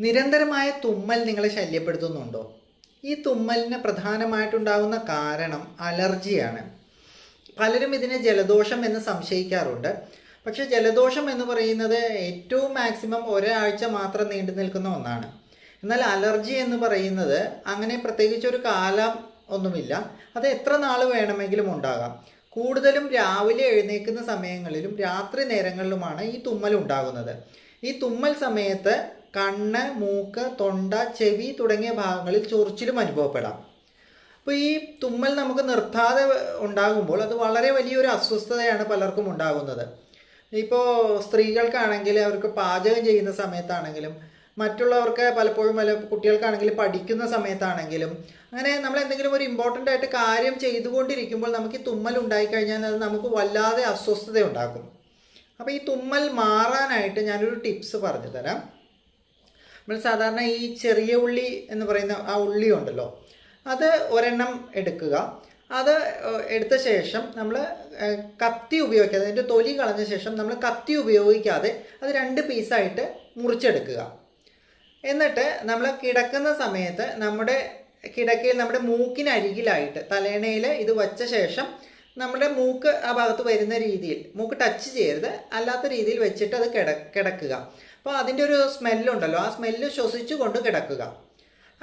നിരന്തരമായ തുമ്മൽ നിങ്ങളെ ശല്യപ്പെടുത്തുന്നുണ്ടോ? ഈ തുമ്മലിന് പ്രധാനമായിട്ടുണ്ടാകുന്ന കാരണം അലർജിയാണ്. പലരും ഇതിനെ ജലദോഷം എന്ന് സംശയിക്കാറുണ്ട്. പക്ഷേ ജലദോഷം എന്ന് പറയുന്നത് ഏറ്റവും മാക്സിമം ഒരാഴ്ച മാത്രം നീണ്ടു നിൽക്കുന്ന ഒന്നാണ്. എന്നാൽ അലർജി എന്ന് പറയുന്നത് അങ്ങനെ പ്രത്യേകിച്ച് ഒരു കാലം ഒന്നുമില്ല. അത് എത്ര നാൾ വേണമെങ്കിലും ഉണ്ടാകാം. കൂടുതലും രാവിലെ എഴുന്നേൽക്കുന്ന സമയങ്ങളിലും രാത്രി നേരങ്ങളിലുമാണ് ഈ തുമ്മൽ ഉണ്ടാകുന്നത്. ഈ തുമ്മൽ സമയത്ത് കണ്ണ് മൂക്ക് തൊണ്ട ചെവി തുടങ്ങിയ ഭാഗങ്ങളിൽ ചൊറിച്ചിലും അനുഭവപ്പെടാം. അപ്പോൾ ഈ തുമ്മൽ നമുക്ക് നിർത്താതെ ഉണ്ടാകുമ്പോൾ അത് വളരെ വലിയൊരു അസ്വസ്ഥതയാണ് പലർക്കും ഉണ്ടാകുന്നത്. ഇപ്പോൾ സ്ത്രീകൾക്കാണെങ്കിൽ അവർക്ക് പാചകം ചെയ്യുന്ന സമയത്താണെങ്കിലും മറ്റുള്ളവർക്ക് പലപ്പോഴും പല കുട്ടികൾക്കാണെങ്കിൽ പഠിക്കുന്ന സമയത്താണെങ്കിലും അങ്ങനെ നമ്മൾ എന്തെങ്കിലും ഒരു ഇമ്പോർട്ടന്റ് ആയിട്ട് കാര്യം ചെയ്തുകൊണ്ടിരിക്കുമ്പോൾ നമുക്ക് ഈ തുമ്മൽ ഉണ്ടായിക്കഴിഞ്ഞാൽ അത് നമുക്ക് വല്ലാതെ അസ്വസ്ഥത ഉണ്ടാക്കും. അപ്പോൾ ഈ തുമ്മൽ മാറാനായിട്ട് ഞാനൊരു ടിപ്സ് പറഞ്ഞു തരാം. നമ്മൾ സാധാരണ ഈ ചെറിയ ഉള്ളി എന്ന് പറയുന്ന ആ ഉള്ളി ഉണ്ടല്ലോ അത് ഒരെണ്ണം എടുക്കുക. അത് എടുത്ത ശേഷം നമ്മൾ കത്തി ഉപയോഗിക്കാതെ അതിന്റെ തൊലി കളഞ്ഞ ശേഷം നമ്മൾ കത്തി ഉപയോഗിക്കാതെ അത് രണ്ട് പീസായിട്ട് മുറിച്ചെടുക്കുക. എന്നിട്ട് നമ്മൾ കിടക്കുന്ന സമയത്ത് നമ്മുടെ കിടക്കയിൽ നമ്മുടെ മൂക്കിനരികിലായിട്ട് തലേണയിൽ ഇത് വച്ച ശേഷം നമ്മുടെ മൂക്ക് ആ ഭാഗത്ത് വരുന്ന രീതിയിൽ മൂക്ക് ടച്ച് ചെയ്യരുത് അല്ലാത്ത രീതിയിൽ വെച്ചിട്ട് അത് കിട കിടക്കുക. അപ്പോൾ അതിന്റെ ഒരു സ്മെല്ലുണ്ടല്ലോ ആ സ്മെല്ല് ശ്വസിച്ചു കൊണ്ട് കിടക്കുക.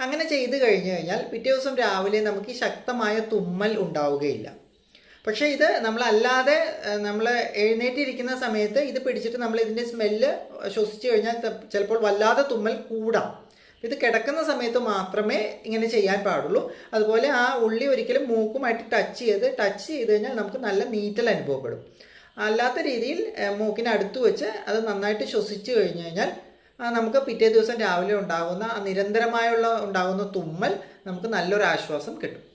അങ്ങനെ ചെയ്ത് കഴിഞ്ഞ് കഴിഞ്ഞാൽ പിറ്റേ ദിവസം രാവിലെ നമുക്ക് ശക്തമായ തുമ്മൽ ഉണ്ടാവുകയില്ല. പക്ഷേ ഇത് നമ്മളല്ലാതെ നമ്മൾ എഴുന്നേറ്റിരിക്കുന്ന സമയത്ത് ഇത് പിടിച്ചിട്ട് നമ്മൾ ഇതിന്റെ സ്മെല്ല് ശ്വസിച്ച് കഴിഞ്ഞാൽ ചിലപ്പോൾ വല്ലാതെ തുമ്മൽ കൂടാം. ഇത് കിടക്കുന്ന സമയത്ത് മാത്രമേ ഇങ്ങനെ ചെയ്യാൻ പാടുള്ളൂ. അതുപോലെ ആ ഉള്ളി ഒരിക്കലും മൂക്കുമായിട്ട് ടച്ച് ചെയ്ത് ടച്ച് ചെയ്ത് കഴിഞ്ഞാൽ നമുക്ക് നല്ല നീറ്റൽ അനുഭവപ്പെടും. അല്ലാത്ത രീതിയിൽ മൂക്കിനടുത്ത് വെച്ച് അത് നന്നായിട്ട് ശ്വസിച്ചു കഴിഞ്ഞു കഴിഞ്ഞാൽ നമുക്ക് പിറ്റേ ദിവസം രാവിലെ ഉണ്ടാകുന്ന നിരന്തരമായുള്ള ഉണ്ടാകുന്ന തുമ്മൽ നമുക്ക് നല്ലൊരു ആശ്വാസം കിട്ടും.